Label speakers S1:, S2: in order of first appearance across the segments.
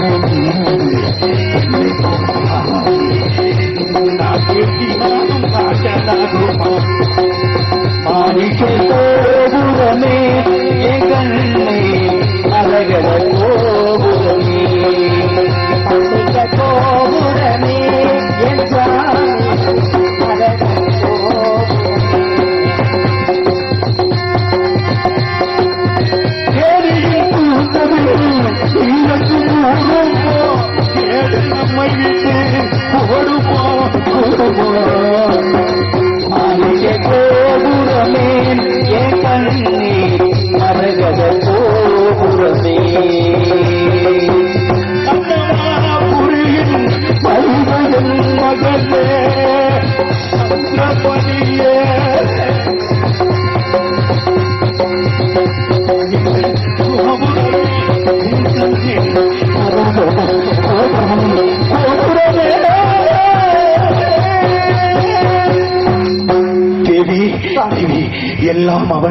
S1: Thank you.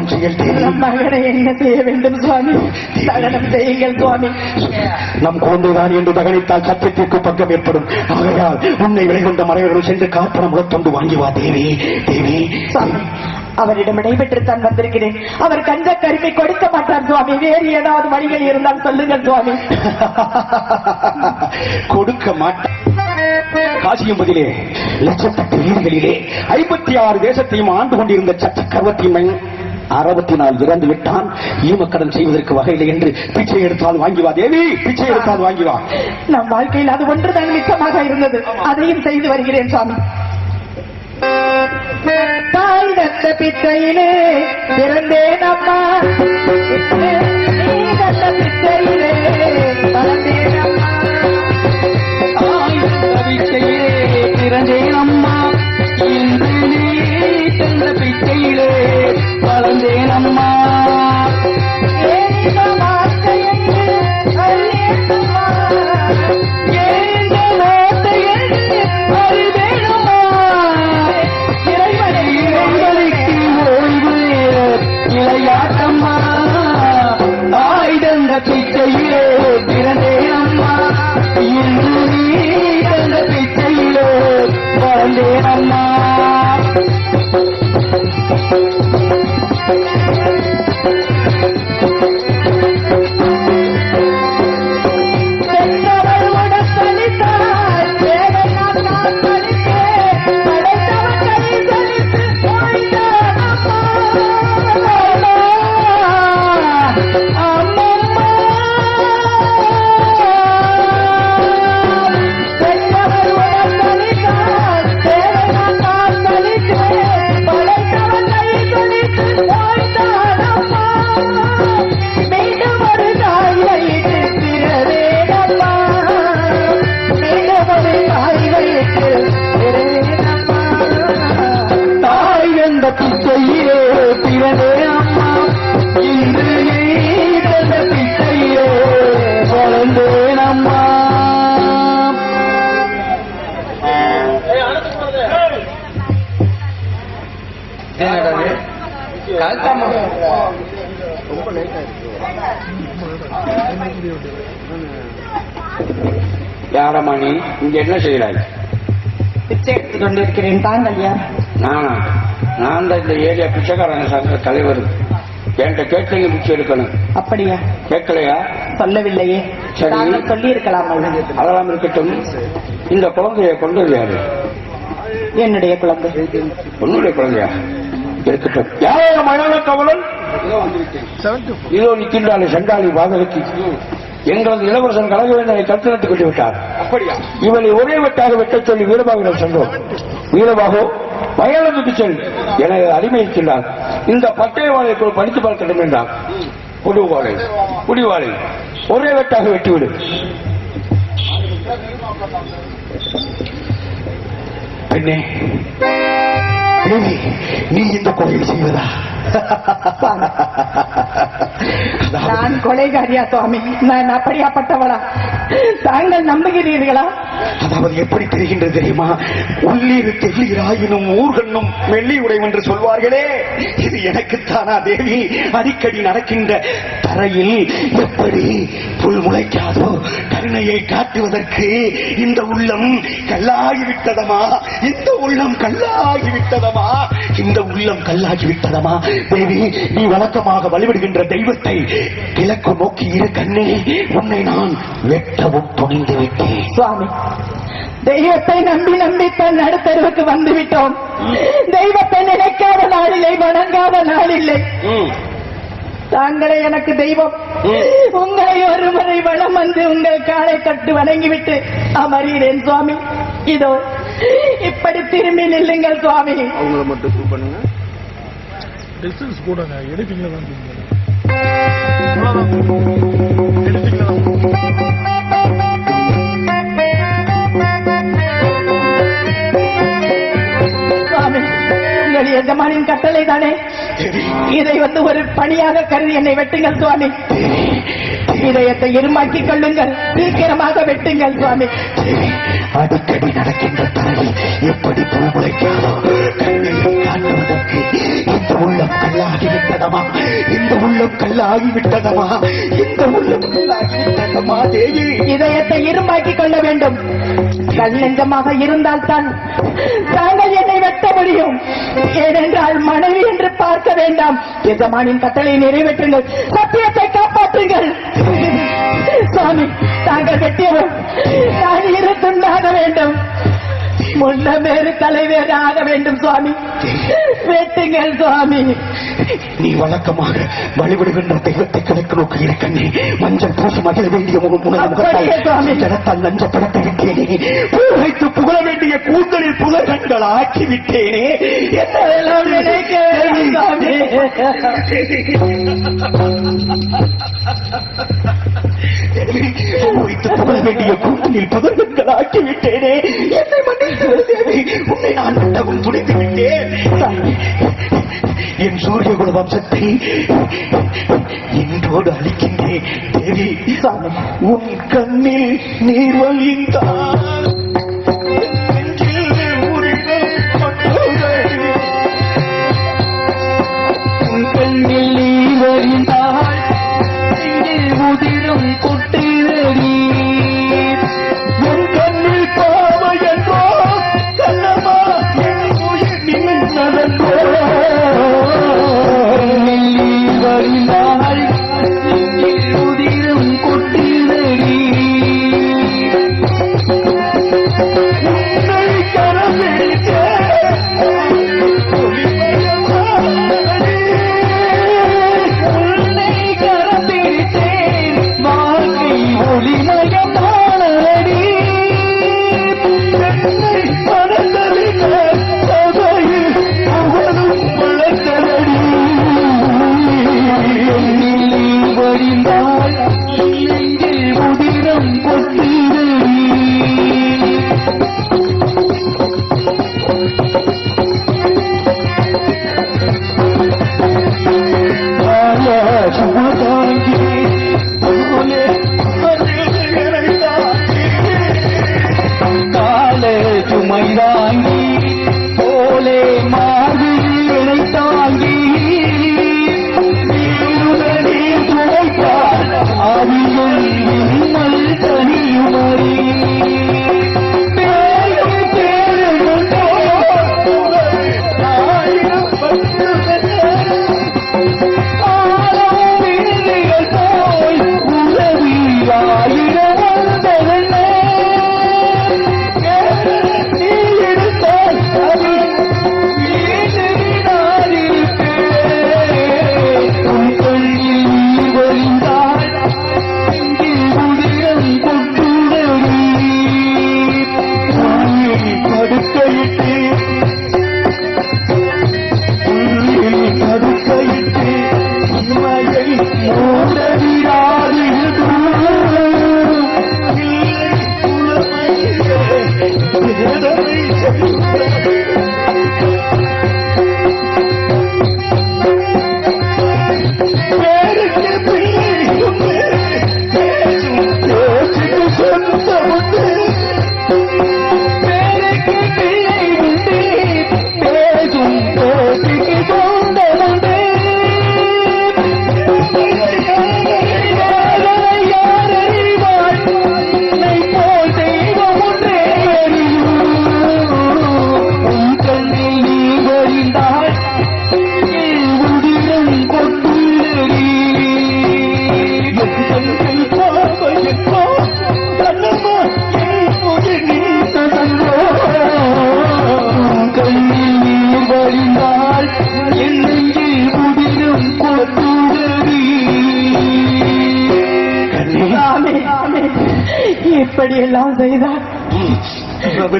S1: எல்லாம் அவன் செயல் தேவி
S2: மகனை என்ன செய்ய வேண்டும் சுவாமி? தகனம் செய்யுங்கள் சுவாமி.
S1: நம் குழந்தைதான் என்று தகனித்தால் சத்தியத்திற்கு பக்கம் ஏற்படும். ஆகையால் உன்னை விலை கொண்ட மறைவர்கள் சென்று காப்பன முகத்தொண்டு வாங்கி வா தேவி. தேவி.
S2: சுவாமி அவரிடம் விடைபெற்று தான் வந்திருக்கிறேன். அவர் கஞ்ச கருமை கொடுக்க மாட்டார் சுவாமி. வேறு ஏதாவது வழிகள் இருந்தால் சொல்லுங்கள் சுவாமி.
S1: கொடுக்க மாட்டான் காசியம்பதிலே லட்சத்தட்டு வீடுகளிலே ஐம்பத்தி ஆறு தேசத்தையும் ஆண்டு கொண்டிருந்த சட்ட கர்வத்தியம்மன் அறுபத்தி நாலு இறந்து விட்டான். ஈமக்கடன் செய்வதற்கு வகையில்லை என்று பிச்சை எடுத்தால் வாங்கி வா தேவி. பிச்சை எடுத்தால் வாங்கி வா.
S2: நம் வாழ்க்கையில் அது ஒன்றுதான் மிச்சமாக இருந்தது. அதையும் செய்து வருகிறேன் சுவாமி. தாய் தந்த பிச்சையிலே பிறந்தேன் அம்மா. தந்த பிச்சையிலே வளர்ந்தேன்
S1: யாரம்மா நீ? இங்க என்ன செய்யறாய்
S2: பிச்சை எடுத்துக் கொண்டிருக்கிறேன். தாங்கள் யார்
S1: நானா? நான் தான் இந்த ஏரியா பிச்சைக்காரங்க சங்க தலைவர். என்கிட்ட கேட்டீங்க பிச்சை எடுக்கணும்.
S2: அப்படியா?
S1: கேட்கலையா?
S2: சொல்லவில்லையே.
S1: சரி.
S2: சொல்லி இருக்கலாம்
S1: அதெல்லாம் இருக்கட்டும். இந்த குழந்தைய கொண்டது யாரு?
S2: என்னுடைய குழந்தை.
S1: உன்னுடைய குழந்தையா? இருக்கட்டும் யாரோ மயான கவலன்? இதோ நிற்கின்றாலே சண்டாளி பாதகத்தி எங்களது இளவரசன் கழகவேந்தனை கருத்து கொண்டு விட்டார் அப்படியா? இவனை ஒரே வெட்டாக வெட்டச் சொல்லி வீரபாகிடம் சென்றோம். வீரபாகோ வயலுக்கு செல் என அடிமையிருக்கின்றார் இந்த பட்டயவாளை படித்து பார்க்கட்டும் என்றார். புடுவாளை புடிவாளை ஒரே வெட்டாக வெட்டிவிடு. பெண்ணே. தேவி, நீ இந்த கொலையை செய்வதா
S2: நான் கொலைகாரியா சுவாமி நான் அப்படியாப்பட்டவளா தாங்கள் நம்புகிறீர்களா
S1: அதாவது எப்படி தெரிகின்றது தெரியுமா? உள்ளீர் தெளிராயினும் ஊர்கண்ணும் மெல்லி உடையும் என்று சொல்வார்களே. இது எனக்குத்தானா தேவி? அடிக்கடி நடக்கின்ற தரையில் எப்படி புல் முளைக்காதோ கருணையை காட்டுவதற்கு இந்த உள்ளம் கல்லாகிவிட்டதமா? இந்த உள்ளம் கல்லாகிவிட்டதமா? இந்த உள்ளம் கல்லாகிவிட்டதமா? தேவி நீ வழக்கமாக வழிபடுகின்ற தெய்வத்தை கிழக்கு நோக்கி இரு கண்ணே. உன்னை நான் வெட்டவும் துணிந்து விட்டேன்.
S2: சுவாமி தெய்வத்தை நம்பி நம்பி தன் நடுத்தருவுக்கு வந்து விட்டோம் தெய்வத்தை நினைக்காத நாளில்லை வணங்காத நாளில்லை. தாங்களே எனக்கு தெய்வம். உங்களை ஒரு முறை வளம் வந்து உங்கள் காலை கட்டு வணங்கிவிட்டு அமர்கிறேன் சுவாமி. இதோ இப்படி திரும்பி நில்லுங்கள் சுவாமி.
S3: அவங்கள மட்டும் பண்ணுங்க.
S4: டிஸ்டன்ஸ் கூடங்க எடிட்டிங்ல தான்
S2: உங்கள் எஜமானின் கட்டளை தானே? இதை வந்து ஒரு பணியாக கருதி என்னை வெட்டுங்கள் சுவாமி. இதயத்தை இருமாக்கிக் கொள்ளுங்கள் சீக்கிரமாக வெட்டுங்கள் சுவாமி.
S1: அடிக்கடி நடக்கின்ற தரையில் எப்படி பூ உள்ளம் கல்லாகி விட்டதமா இந்த உள்ளம் கல்லாகி விட்டதமா இந்த உள்ளம் கல்லாகி விட்டதமா தேவி.
S2: இதயத்தை இருமாக்கிக் கொள்ள வேண்டும். கல் நெஞ்சமாக இருந்தால் தான் தாங்கள் என்னை வெட்ட முடியும். ஏனென்றால் மனைவி என்று பார்க்க வேண்டாம். எஜமானின் கட்டளை நிறைவேற்றுங்கள். சத்தியத்தை காப்பாற்றுங்கள். சுவாமி தாங்கள் வெட்டியவர். முன்ன வேறு தலை வேறு ஆக வேண்டும் சுவாமி. வெட்டுங்கள் சுவாமி.
S1: நீ வழக்கமாக வழிபடுகின்ற தெய்வத்தை கிழக்கு நோக்கி இருக்கண்ணே மஞ்சள் பூசி மகிழ வேண்டிய. முகத்தால் நஞ்சப்படுத்தி விட்டேனே. பூ வைத்து புகழ வேண்டிய கூந்தலில் புகழ்கண்கள் ஆக்கி விட்டேனே. என்ன வைத்து புகழ வேண்டிய கூந்தலில் புகழ்கண்கள் ஆக்கி என்னை மன்னித்து உன்னை நான் விட்டவும் துணித்து விட்டேன். என் சூரிய குல வம்சத்தை இன்றோடு அளிக்கின்றேன் தேவி உன் கண்ணில் நீர் வழிந்தால்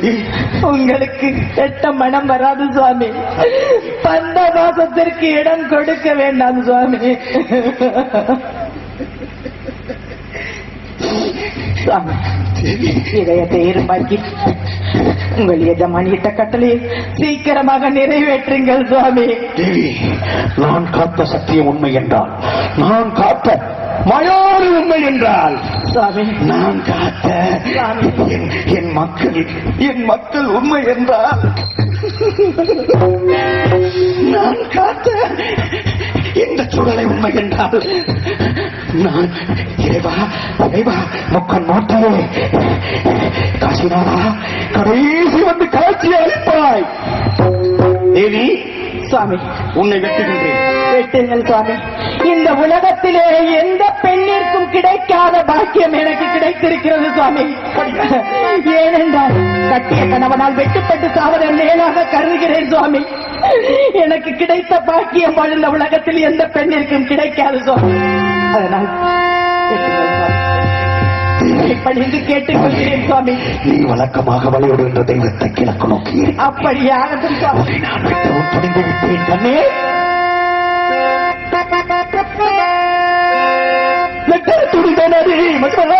S1: ரமணி
S2: உங்களுக்கு கெட்ட மனம் வராது சுவாமி. பந்த மாசத்திற்கு இடம் கொடுக்க வேண்டாம் சுவாமி. சுவாமி இதயத்தை இருமாக்கி உங்கள் எஜமானியிட்ட கட்டளை சீக்கிரமாக நிறைவேற்றுங்கள் சுவாமி.
S1: நான் காத்த சத்தியம் உண்மை என்றால் நான் காத்த மயோரு உண்மை என்றால் நான் காத்த என் மக்கள் என் மக்கள் உண்மை என்றால் நான் காத்த இந்த சுடலை உண்மை என்றால் நான் இறைவா இறைவா முக்கன் மாட்டாயே காசிநாதா கடைசி வந்து காட்சி அளிப்பாய். தேவி
S2: சுவாமி.
S1: உன்னை வெட்டுகின்றேன்.
S2: வெட்டுங்கள் சுவாமி. இந்த உலகத்திலே எந்த பெண்ணிற்கும் கிடைக்காத பாக்கியம் எனக்கு கிடைத்திருக்கிறது சுவாமி. ஏனென்றால் கட்டிய கணவனால் வெட்டுப்பட்டு சாவதை மேலாக கருதுகிறேன் சுவாமி. எனக்கு கிடைத்த பாக்கியம் இந்த உலகத்தில் எந்த பெண்ணிற்கும் கிடைக்காது சுவாமி. அதனால். பணிந்து கேட்டுக்கொள்கிறேன் சுவாமி.
S1: நீ வழக்கமாக வழிபடுகின்ற தெய்வத்தை கிழக்கு நோக்கி உன்னை நான் வெட்டவும் துணிந்து விட்டேன் கண்ணே வெட்ட துணிந்தனரி மக்களாது துணிந்தனரி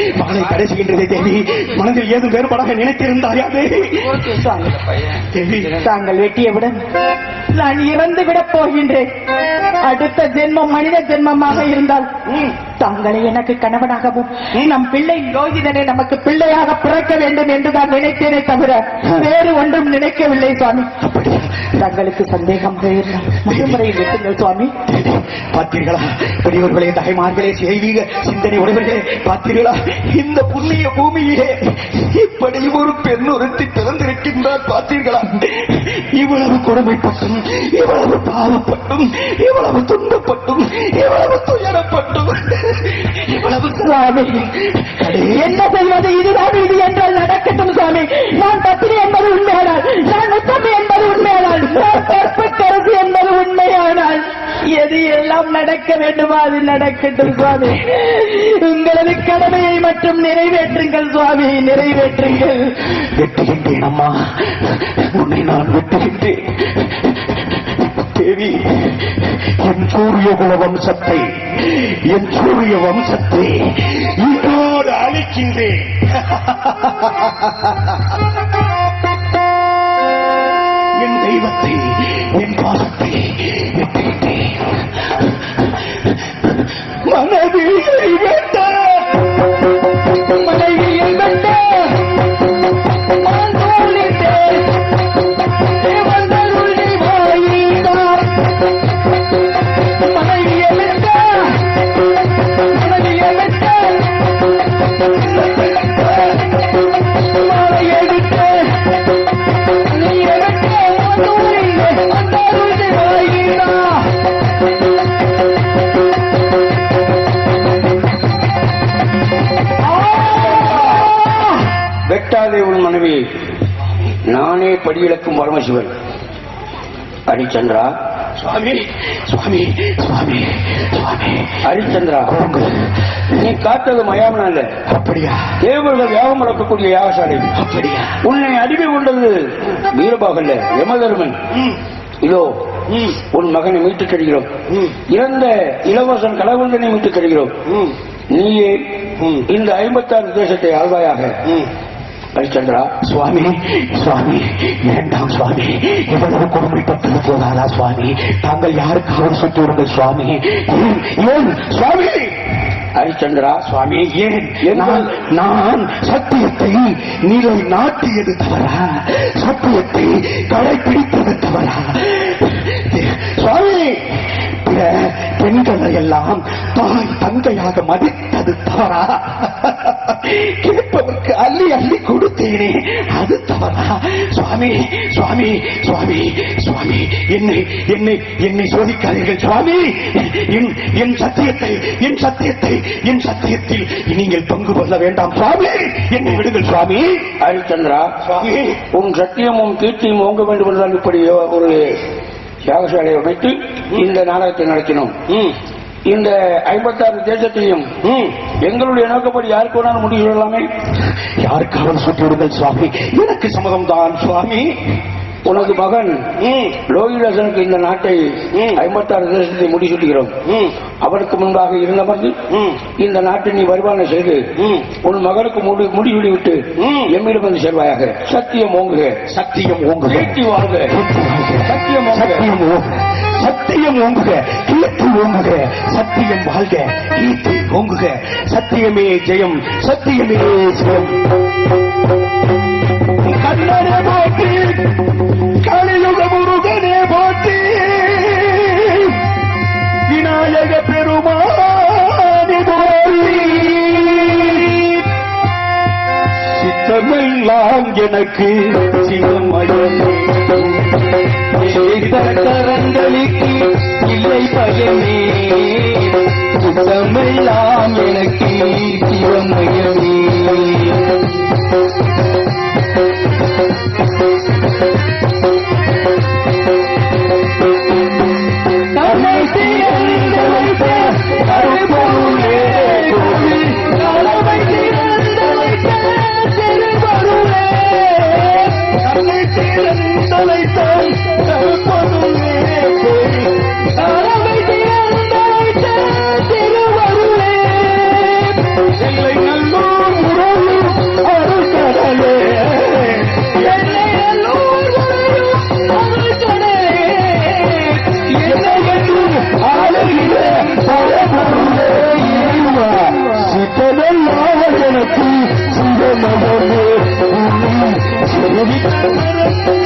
S1: தேவி மகளை கடைசிக்கின்றதே தேவி. மனதில் ஏதும் வேறுபாடாக நினைத்திருந்தாயா தேவி தேவி
S2: தாங்கள் வெட்டியவுடன் நான் இறந்து விடப் போகின்றேன். அடுத்த ஜென்மம் மனித ஜென்மமாக இருந்தால் தாங்களை எனக்கு கணவனாகவும் நம் பிள்ளை யோகிதனை நமக்கு பிள்ளையாக பிறக்க வேண்டும் என்று நான் நினைத்தேனே தவிர வேறு ஒன்றும் நினைக்கவில்லை சுவாமி. தங்களுக்கு சந்தேகமாக இருந்தால் மறுமுறை வெட்டுங்கள் சுவாமி.
S1: பார்த்தீர்களா? பெரியவர்களே தாய்மார்களே செய்வீக சிந்தனை உடையவர்களே பார்த்தீர்களா? இந்த புண்ணிய பூமியிலே இப்படி ஒரு பெண் ஒருத்தி பிறந்திருக்கின்றார் பார்த்தீர்களா? இவ்வளவு கொடுமைப்பட்டும் இவ்வளவு பாவப்பட்டும் இவ்வளவு துன்பப்பட்டும் இவ்வளவு துயரப்பட்டும் இவ்வளவு
S2: சுவாமி என்ன செய்வது இதுதான் இது என்றால் நடக்கட்டும் சுவாமி. நான் பத்தினி என்பது உண்மையானால் நான் உத்தமி என்பது உண்மையானால் நான் கற்பக்கரசு என்பது உண்மையானால் எது எல்லாம் நடக்க வேண்டுமோ அது நடக்கட்டும் சுவாமி. உங்களது கடமையை மட்டும் நிறைவேற்றுங்கள் சுவாமி நிறைவேற்றுங்கள்.
S1: வெட்டுகின்றேன் அம்மா. உன்னை நான் வெட்டுகின்றேன். தேவி என் சூரிய குல வம்சத்தை என் சூரிய வம்சத்தை இதோடு அழிக்கின்றேன். என் தெய்வத்தை என் பாசத்தை வெட்டுகின்றேன் மனதில்
S2: வேண்டாம்
S5: வெட்டாதே உன் மனைவி நானே படியிழக்கும் பரமசிவன். ஹரிச்சந்திரா
S1: சுவாமி சுவாமி சுவாமி சுவாமி.
S5: ஹரிச்சந்திரா நீ காத்தது மயாமனம் அல்ல
S1: அப்படியா?
S5: தேவர்கள் யாகம் வளர்க்கக்கூடிய யாகசாலை.
S1: அப்படியா?
S5: உன்னை அடிமை கொண்டது வீரபாகல்ல யமதர்மன்.
S1: ம்,
S5: இதோ உன் மகனை மீட்டுத் தருகிறோம்
S1: ம்,
S5: இறந்த இளவரசன் கடவுளனை மீட்டுத் தருகிறோம்
S1: ம்,
S5: நீயே. இந்த ஐம்பத்தாறு தேசத்தை ஆள்வாயாக.
S1: ம்.
S5: ஹரிச்சந்திரா
S1: சுவாமி சுவாமி வேண்டாம் சுவாமி இவ்வளவு கொடுமைப்பட்டது போதாதா சுவாமி தாங்கள் யாருக்காவது சுத்தி சுவாமி ஏன் சுவாமி
S5: ஹரிச்சந்திரா
S1: சுவாமி ஏன் நான் நான் சத்தியத்தை நிலை நாட்டியது தவறா சத்தியத்தை கடைபிடித்தது தவறா சுவாமி பெண்களை எல்லாம் தாய் தங்கையாக மதித்தது தவறா கேட்பவருக்கு அள்ளி அள்ளி கொடுத்தேனே. அது தவறா? சுவாமி சுவாமி சுவாமி சுவாமி என்னை என்னை என்னை சோதிக்காதீர்கள். சுவாமி என் என் சத்தியத்தை என் சத்தியத்தை என் சத்தியத்தில் நீங்கள் பங்கு கொள்ள வேண்டாம். சுவாமி என்னை விடுங்கள் சுவாமி.
S5: ஹரிச்சந்திரா
S1: சுவாமி.
S5: உன் சத்தியமும் கீர்த்தியும் ஓங்க வேண்டும் என்றால் இப்படி ஒரு யாகசாலையை அமைத்து இந்த நாடகத்தை நடத்தினோம். இந்த ஐம்பத்தாறு தேசத்தையும். எங்களுடைய நோக்கப்படி யாருக்கு வேணாலும் முடிவு சொல்லலாமே?
S1: யாருக்காவது சுற்றி விடுங்கள் சுவாமி. எனக்கு சம்மதம் தான் சுவாமி.
S5: உனது மகன் லோகிதாசனுக்கு இந்த நாட்டை. ஐம்பத்தாறு தேசத்தை முடிசூட்டுகிறோம்
S1: ம்,
S5: அவனுக்கு முன்பாக இருந்தமர்ந்து
S1: ம்.
S5: இந்த நாட்டை நீ வருவான செய்து. உன் மகனுக்கு முடி முடிசூடி விட்டு
S1: ம்.
S5: எம்மிடம் வந்து செல்வாயாக சத்தியம் ஓங்குக.
S1: சத்தியம் ஓங்குக.
S5: வாழ்க சத்தியம் ஓங்குக.
S1: சத்தியம் ஓங்குக. சத்தியம் ஓங்குக கீர்த்தி ஓங்குக சத்தியம் வாழ்க கீர்த்தி ஓங்குக. சத்தியமே ஜெயம் சத்தியமே ஜெயம் கண்ணனே போற்றி கலியுக முருகனே போற்றி. விநாயக பெருமானி போற்றி. சித்தமெல்லாம் எனக்கு சிவமயமே இல்லை பயமே எனக்கு Lo